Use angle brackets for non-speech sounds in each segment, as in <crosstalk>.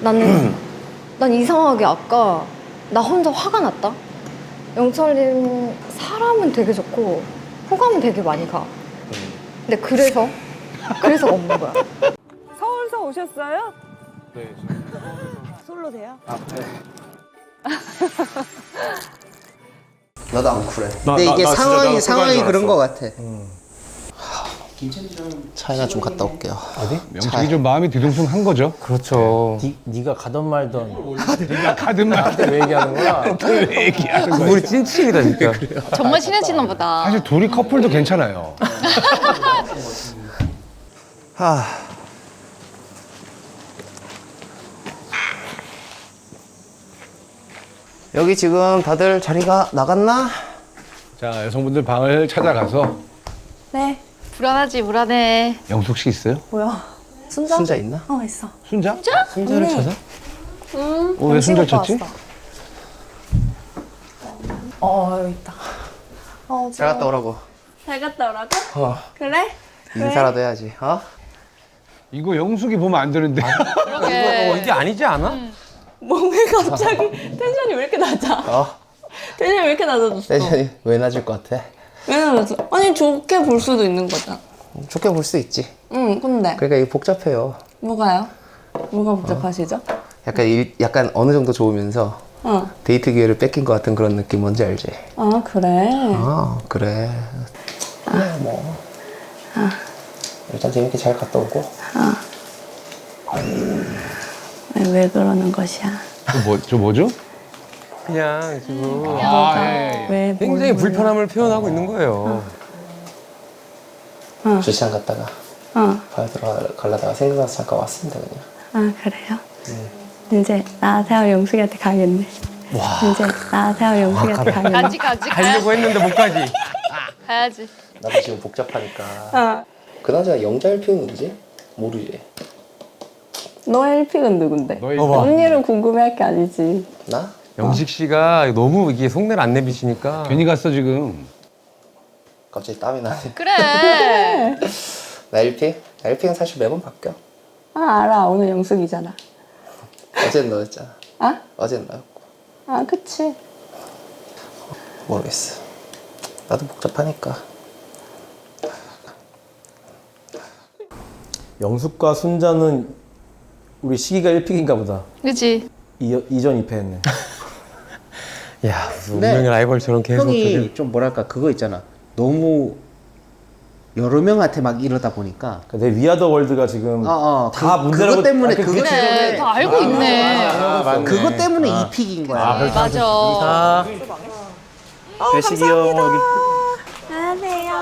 난, 난 이상하게 아까 나 혼자 화가 났다. 영철님 사람은 되게 좋고 호감은 되게 많이 가. 근데 그래서 그래서 없는 거야. <laughs> 서울서 오셨어요? 네. 솔로세요? <laughs> 나도 안 쿨해. 나- 근데 나- 이게 나 진짜 상황이 나도 상황이 줄 그런 알았어. 거 같아. 차이나 좀 갔다 올게요. 명식이 좀 마음이 뒤숭숭한 거죠. 그렇죠. 니, 네가 가던 말던 네가 가든 말든 왜 얘기하는 거야? <laughs> 왜 얘기하는 거야. 우리 찐친이다 진짜. <laughs> 정말 친해지나 보다. 사실 둘이 커플도 괜찮아요. 하. 여기 지금 다들 자리가 나갔나? 자 여성분들 방을 찾아가서 네. 불안하지 불안해. 영숙 씨 있어요? 뭐야? 순자? 순자 있나? 어 있어. 순자? 순자를 찾아? 음. 어, 왜 순자 찾지? 어 여기 있다. 어, 잘 갔다 오라고. 잘 갔다 오라고? 어. 그래? 인사라도 해야지. 어? 이거 영숙이 보면 안 되는데. 그러게. <laughs> 어, 이게 아니지 않아? 뭐왜 갑자기 <laughs> 텐션이 왜 이렇게 낮아? 어? 텐션이 왜 이렇게 낮아졌어? 텐션이 왜 낮을 것 같아? 왜 낮았어? 아니 좋게 볼 수도 있는 거잖아. 좋게 볼 수 있지. 응, 근데 그러니까 이게 복잡해요. 뭐가요? 뭐가 복잡하시죠? 약간 일, 약간 어느 정도 좋으면서 어. 데이트 기회를 뺏긴 것 같은 그런 느낌 뭔지 알지? 아 그래. 아 그래. 그래 뭐. 일단 재밌게 잘 갔다 오고. 아니, 왜 그러는 것이야? 저, 뭐, 저 뭐죠? 그냥 지금 아, 예, 예. 왜 굉장히 뭘 불편함을 표현하고 있는 거예요. 주차장 갔다가 어. 바로 들어가려다가 생각나서 잠깐 왔습니다 그냥. 아 그래요? 이제 나 세워 영숙이한테 가겠네. 이제 나 세워 영숙이한테 가겠네. 가지 가지. 가려고 했는데 못 가지. 가야지. 나도 지금 복잡하니까. 어. 그나저나 영자 1피는 누구지? 모르지. 너의 1픽은 누군데? 너희 언니를 궁금해할 게 아니지. 나? 영식 씨가 너무 이게 속내를 안 내비치니까 괜히 갔어 지금. 갑자기 땀이 나네. 그래. <laughs> 나 1피? 나 1피는 사실 매번 바뀌어. 아 알아 오늘 영숙이잖아. 어제는 너였잖아. 아? 어제는 나였고. 아 그치. 모르겠어. 나도 복잡하니까. 영숙과 순자는 우리 시기가 1픽인가 보다. 그지. 이, 이전 2패 했네. <laughs> 야 무슨 네. 운명의 라이벌처럼 계속 형이 저기- 좀 뭐랄까 그거 있잖아. 너무 여러 명한테 막 이러다 보니까. 내 위아더 월드가 지금 어, 어. 다 그, 문제라고 그것 때문에 아, 그- 그거 그래. 때문에 다 알고 있네. 아, 그것 때문에 이 픽인 거야. 맞아. 아, 배식이 형 여기 안녕하세요.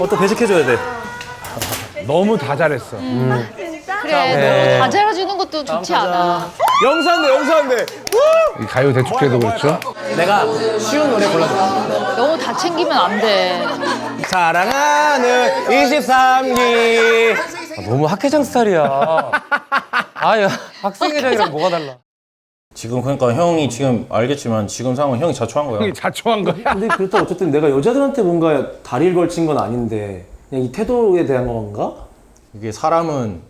어, 또 배식해줘야 돼. 너무 다 잘했어. 그래. 다 잘해주는 것도 좋지 않아. 영수한대 영수한대. 이 가요 대축제도 그렇죠. 내가 쉬운 노래 골라줘. 너무 다 챙기면 안 돼. 사랑하는 23기. 아, 너무 학회장 스타일이야. 아야 학생회장이랑 뭐가 달라? 지금 그러니까 형이 지금 알겠지만 지금 상황은 형이 자초한 거야. 형이 자초한 거야. 근데 그렇다고 어쨌든 내가 여자들한테 뭔가 다리를 걸친 건 아닌데 그냥 이 태도에 대한 건가? 이게 사람은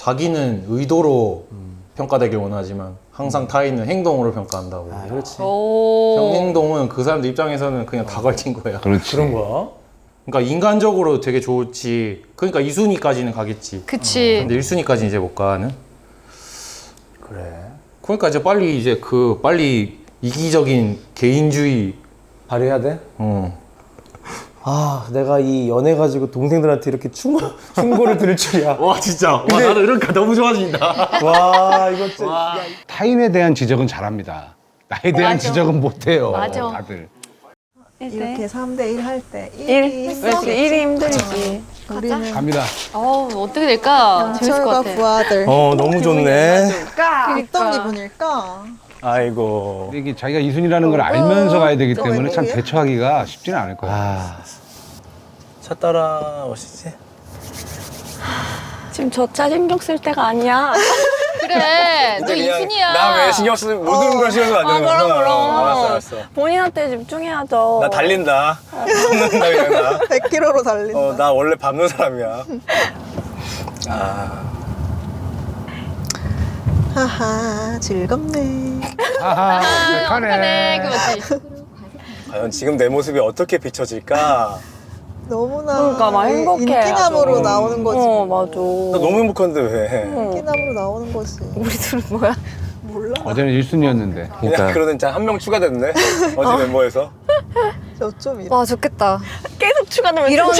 자기는 의도로 평가되길 원하지만 항상 타인은 행동으로 평가한다고. 아 그렇지. 형 오. 행동은 그 사람들 입장에서는 그냥 다 걸친 거야. 그렇지. 그런 거야? 그러니까 인간적으로 되게 좋지. 그러니까 2순위까지는 가겠지. 그치. 근데 1순위까지 이제 못 가는. 그래. 그러니까 이제 빨리 이제 그 빨리 이기적인 개인주의 발휘해야 돼? 어. 아 내가 이 연애 가지고 동생들한테 이렇게 충고, 충고를 들을 줄이야. <laughs> 와 진짜. 와 나도 이러니까 너무 좋아진다. <laughs> 와 이거 진짜. 타인에 대한 지적은 잘합니다. 나에 대한 맞아. 지적은 못해요. 맞아. 다들. 이렇게 3대 1 할 때1 그렇지 1이 힘들지. 우리는 갑니다. 어 어떻게 될까? 재밌을 것 철과 같아. 부하들 어 너무 좋네. 어떤 기분일까? 아이고. 근데 이게 자기가 이순이라는 걸 알면서 가야 되기 저 때문에 참? 대처하기가 쉽지는 않을 거야. 아. 차 따라 오시지? 지금 저 차 신경 쓸 때가 아니야. <laughs> 그래. 너 이순이야. 나 왜 신경 쓰 모든 걸 신경 쓰면 안아 되는 그럼 거야? 그럼. 알았어 알았어. 본인한테 집중해야죠. 나 달린다. 밟는다 그냥 나. 100km로 달린다. 어, 나 원래 밟는 사람이야. 아. 하하 즐겁네. 아하, 아, 착하네. 그거지. 과연 지금 내 모습이 어떻게 비춰질까? 너무나 그러니까 막 이- 행복해. 인기남으로 아주. 나오는 거지. 어 맞아. 나 너무 행복한데 왜? 인기남으로 나오는 거지. 우리 둘은 뭐야? 몰라. 어제는 1순위였는데. 그냥 그러니까 그러는 한명 추가됐네. 어제 멤버에서. 어쩜 이래. 와 좋겠다. 계속 추가되면 이런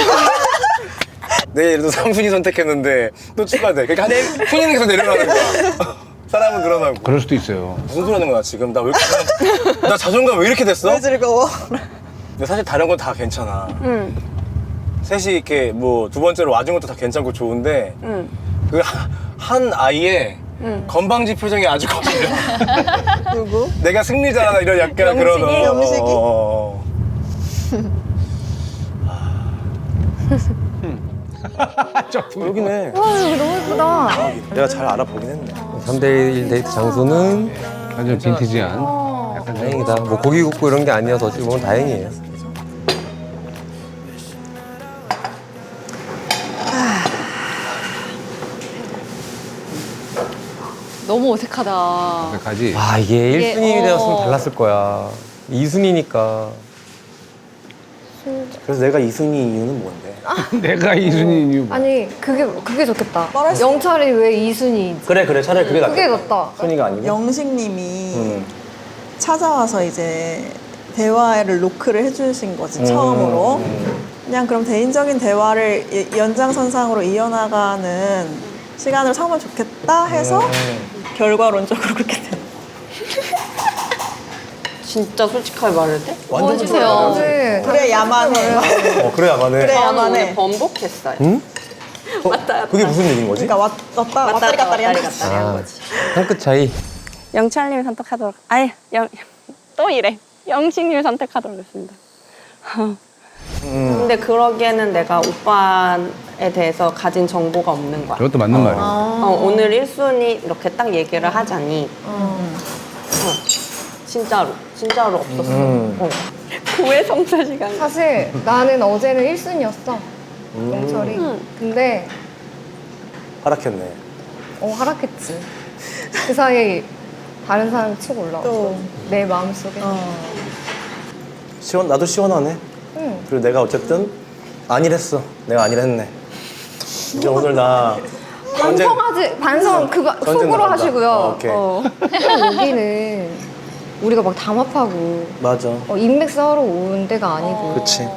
내일도 삼순이 선택했는데 또 추가돼. 그러니까 한 순위에서 내려가는 거야. 사람은 늘어나고. 그럴 수도 있어요. 무슨 소리 하는 거야 지금? 나 왜 이렇게 나 자존감 왜 이렇게 됐어? 왜 즐거워? 근데 사실 다른 건 다 괜찮아. 응. 셋이 이렇게 뭐 두 번째로 와준 것도 다 괜찮고 좋은데 응. 그 한 아이의 응. 건방지 표정이 아주 거슬려. <laughs> 누구? 내가 승리자라 이런 약간 그런 어, 영식이? 어, 어. <laughs> 여기네. 와 여기 너무 예쁘다. 내가 잘 알아보긴 했네. 3대1 데이트 장소는 완전 빈티지한. 약간 좀 다행이다. 뭐 고기 굽고 이런 게 아니어서 어찌 보면 다행이에요. 너무 어색하다. 가지. 아 이게 이게, 1순위 되었으면 어. 달랐을 거야. 2순위니까. 그래서 내가 이승리 이유는 뭔데? <laughs> 내가 2순위인 이유. 뭐. 아니 그게 그게 좋겠다. 말할 수- 영철이 왜 이순이지? 그래 그래 차라리 그게 그게 낫겠다. 낫다. 순위가 아니고. 영식님이 음. 찾아와서 이제 대화를 노크를 해주신 거지 처음으로. 그냥 그럼 개인적인 대화를 이- 연장선상으로 이어나가는 시간을 삼으면 좋겠다 해서 음. 결과론적으로 그렇게 된. 진짜 솔직하게 말해도 돼? 완전 해주세요. 네, 그래 야만해. 어 그래야만 해. 그래. 저는 야만해. 오늘 번복했어요. 어, <laughs> 왔다 그게 무슨 일인 거지? 그러니까 왔, 왔다 왔다 왔다리 갔다리 갔다 거지. 한 아, 거지. 한 끗 차이. 영철님 선택하도록. 아예 영, 또 이래. 영식님 선택하도록 했습니다. <laughs> 음. 근데 그러기에는 내가 오빠에 대해서 가진 정보가 없는 거야. 그것도 맞는 말이에요. 어, 오늘 1순위 이렇게 딱 얘기를 하자니 어, 진짜로 진짜로 없었어. 음. 어. 구회 성사 시간. 사실 나는 어제는 1순위였어. 음. 영철이. 응. 근데 하락했네. 어 하락했지. 그 사이 다른 사람 치고 올라왔어. 또. 내 마음속에. 어. 시원 나도 시원하네. 응. 그리고 내가 어쨌든 아니랬어. 내가 아니랬네. 이제 오늘 나 반성하지 반성 그거 전쟁 속으로 나간다. 하시고요. 어, 오케이. 어. 여기는 우리가 막 담합하고 맞아. 어, 인맥 쌓으러 온 데가 아니고 그렇지.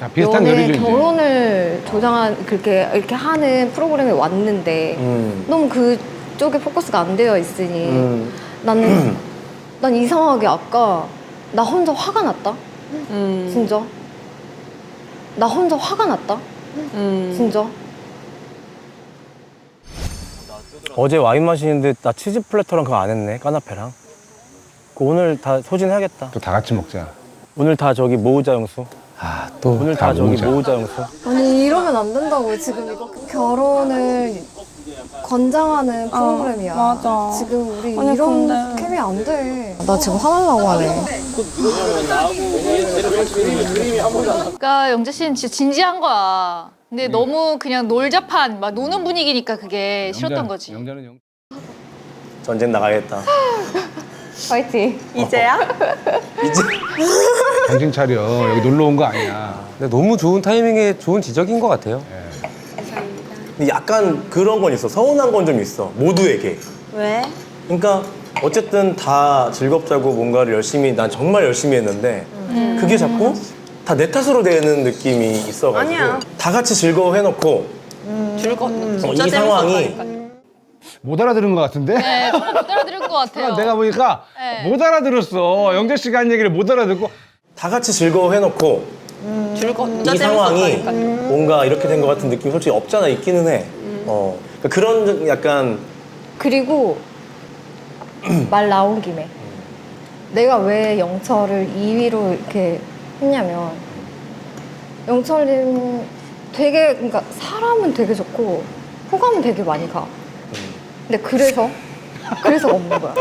자, 비슷한 연애 이제. 결혼을 조장한 그렇게 이렇게 하는 프로그램에 왔는데 음. 너무 그쪽에 포커스가 안 되어 있으니 음. 나는 <clears throat> 난 이상하게 아까 나 혼자 화가 났다. 음. 진짜. 나 혼자 화가 났다. 음. 진짜. 어제 와인 마시는데 나 치즈 플래터랑 그거 안 했네. 까나페랑. 그 오늘 다 소진해야겠다. 또 다 같이 먹자. 오늘 다 저기 모으자 영수. 아, 또. 오늘 다, 저기 모으자. 모으자 영수. 아니 이러면 안 된다고 지금 이거 결혼을 권장하는 프로그램이야. 맞아. 지금 우리 아니, 이런 근데- 캠이 안 돼. 나 지금 화날라고 하네. 그러니까 영재 씨는 진짜 진지한 거야. 근데 너무 그냥 놀자판, 막 노는 분위기니까 그게 싫었던 거지. 영자는 영... 전쟁 나가야겠다. <laughs> 파이팅. 이제야? <laughs> 이제 정신 차려. 여기 놀러 온 거 아니야. 근데 너무 좋은 타이밍에 좋은 지적인 것 같아요. 근데 약간 그런 건 있어. 서운한 건 좀 있어. 모두에게. 왜? 그러니까 어쨌든 다 즐겁자고 뭔가를 열심히 난 정말 열심히 했는데 그게 자꾸 다 내 탓으로 되는 느낌이 있어가지고 아니야. 다 같이 즐거워 해놓고 즐거. 어, 진짜 이 상황이. 못 알아들은 것 같은데? 네, 못 알아들은 것 <laughs> 같아요. 내가 보니까 네. 못 알아들었어. 영재 씨가 한 얘기를 못 알아듣고 다 같이 즐거워 해놓고 진짜 이 상황이. 뭔가 이렇게 된 것 같은 느낌이 솔직히 없잖아 있기는 해. 어 그러니까 그런 약간 그리고 말 나온 김에 내가 왜 영철을 2위로 이렇게 했냐면 영철님 되게 그러니까 사람은 되게 좋고 호감은 되게 많이 가. 근데 그래서 그래서가 없는 거야.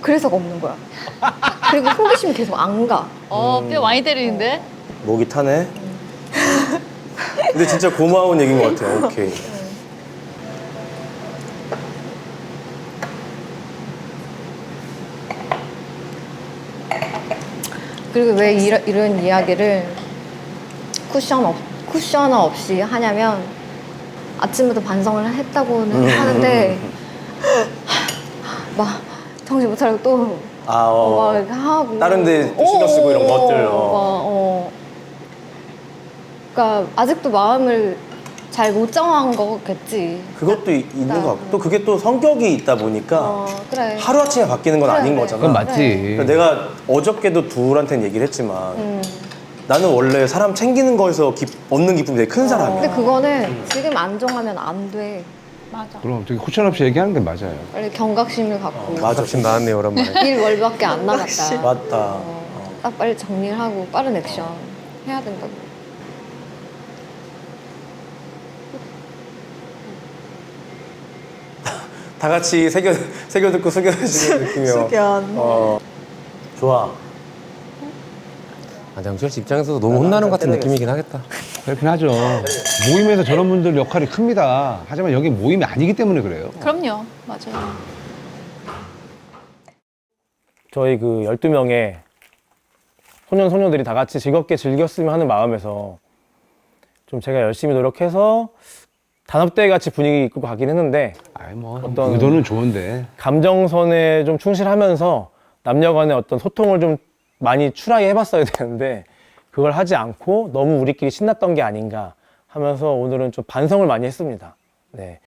그래서가 없는 거야. 그리고 호기심이 계속 안 가. 어, 꽤 많이 때리는데? 목이 타네. 근데 진짜 고마운 얘기인 것 같아요. 오케이. 그리고 왜 이러, 이런 이야기를 쿠션 없, 쿠션 없이 하냐면 아침부터 반성을 했다고는 음. 하는데 막 정신 못 차리고 또 아, 어. 어. 하고 다른 데 신경 쓰고 이런 것들, 어. 어, 어. 막, 어. 그러니까 아직도 마음을 잘 못 정한 거겠지. 그것도 이- 있는 나- 것 같고 또 그게 또 성격이 있다 보니까 어 그래. 하루아침에 바뀌는 건 그래, 아닌 그래. 거잖아. 그건 맞지. 그러니까 내가 어저께도 둘한테는 얘기를 했지만 음. 나는 원래 사람 챙기는 거에서 기- 얻는 기쁨이 되게 큰 사람이야. 근데 그거는 지금 안 정하면 안 돼. 맞아. 그럼 저기 쿠션 없이 얘기하는 게 맞아요. 빨리 경각심을 갖고 맞아. 지금 나왔네요 오랜만에. <laughs> 일 월밖에 안 남았다. 맞다. 어, 딱 빨리 정리를 하고 빠른 액션 해야 된다고. 다 같이 새겨 <laughs> 새겨 듣고 숙여 주는 느낌이요. 숙연. 어, 좋아. 아, 영철 씨 입장에서도 너무 혼나는 것 같은 느낌이긴 하겠다. 그렇긴 하죠. 모임에서 저런 분들 역할이 큽니다. 하지만 여기 모임이 아니기 때문에 그래요. 그럼요. 맞아요. 저희 그 12명의 소년 소녀들이 다 같이 즐겁게 즐겼으면 하는 마음에서 좀 제가 열심히 노력해서 단합대 같이 분위기 이끌고 가긴 했는데 아이 뭐 어떤- 의도는 좋은데 감정선에 좀 충실하면서 남녀 간의 어떤 소통을 좀 많이 추라이 해봤어야 되는데 그걸 하지 않고 너무 우리끼리 신났던 게 아닌가 하면서 오늘은 좀 반성을 많이 했습니다. 네.